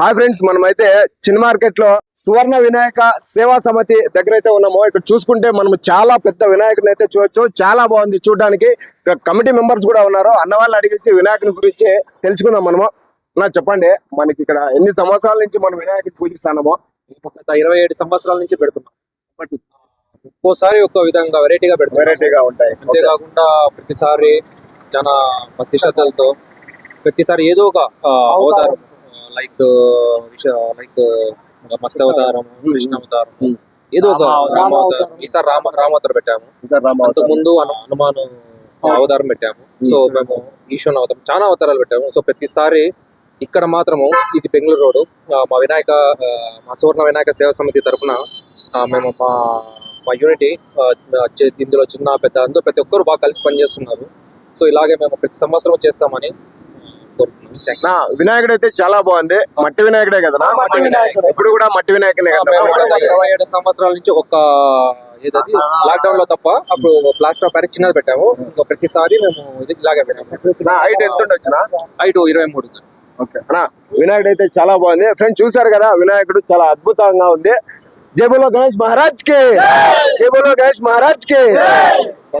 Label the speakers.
Speaker 1: Hi friends మనమైతే చిన్న మార్కెట్లో సువర్ణ వినాయక సేవా సమితి దగ్గర అయితే ఉన్నాము. ఇక్కడ చూసుకుంటే మనం చాలా పెద్ద వినాయకుని అయితే చూడొచ్చు. చాలా బాగుంది చూడడానికి. కమిటీ మెంబర్స్ కూడా ఉన్నారు. అన్న వాళ్ళు అడిగేసి వినాయకుని గురించి తెలుసుకుందాం మనము. నా చెప్పండి మనకి ఇక్కడ ఎన్ని సంవత్సరాల నుంచి మనం వినాయకుని పూజిస్తున్నామో
Speaker 2: గత ఇరవై ఏడు సంవత్సరాల నుంచి పెడుతున్నాం. బట్ ఒక్కోసారి ఒక్కో విధంగా వెరైటీగా పెడుతున్నాం.
Speaker 1: వెరైటీగా ఉంటాయి.
Speaker 2: అంతేకాకుండా ప్రతిసారి చాలా భక్తి శ్రద్ధలతో ప్రతిసారి ఏదో ఒక అవతారం. లైక్ లైక్ మత్స్య అవతారం కృష్ణ అవతారం
Speaker 1: Hmm.
Speaker 2: ఏదో ఒక
Speaker 3: రామ అవతారం.
Speaker 2: రామ అవతారం ఈసారి రామ రామావతారం పెట్టాము.
Speaker 1: ఈసారి రామ
Speaker 2: అంతకు. ముందు హను- హనుమాను అవతారం పెట్టాము. సో మేము ఈశ్వరుని అవతారం చాలా అవతారాలు పెట్టాము. సో ప్రతిసారి ఇక్కడ మాత్రము ఇది బెంగళూరు రోడ్ మా వినాయక మా సువర్ణ వినాయక సేవా సమితి తరఫున మేము మా మా యూనిటీ ఇందులో చిన్న పెద్ద అందరూ ప్రతి ఒక్కరు బాగా కలిసి పనిచేస్తున్నారు. సో ఇలాగే మేము ప్రతి సంవత్సరం చేస్తామని
Speaker 1: వినాయకుడు అయితే చాలా బాగుంది. మట్టి వినాయకుడే కదా నా?
Speaker 2: మట్టి వినాయకుడే.
Speaker 1: ఇప్పుడు కూడా మట్టి వినాయకుడే కదా.
Speaker 2: ఇరవై ఏడు సంవత్సరాల నుంచి ఒక ఏదది? లాక్డౌన్లో తప్ప అప్పుడు ప్లాస్టర్ ఆఫ్ ప్యారిస్ చిన్నది పెట్టాము. ఇంకా ప్రతిసారి మేము ఇది ఇలాగే పెట్టాము.
Speaker 1: నా హైట్ ఎంత ఉండొచ్చు నా?
Speaker 2: ఐదు ఇరవై మూడు
Speaker 1: ఓకే. అన్నా వినాయకుడు అయితే చాలా బాగుంది. ఫ్రెండ్స్ చూసారు కదా వినాయకుడు చాలా అద్భుతంగా ఉంది. జై బోలో గణేష్ మహారాజ్కి! జై బోలో గణేష్ మహారాజ్కి!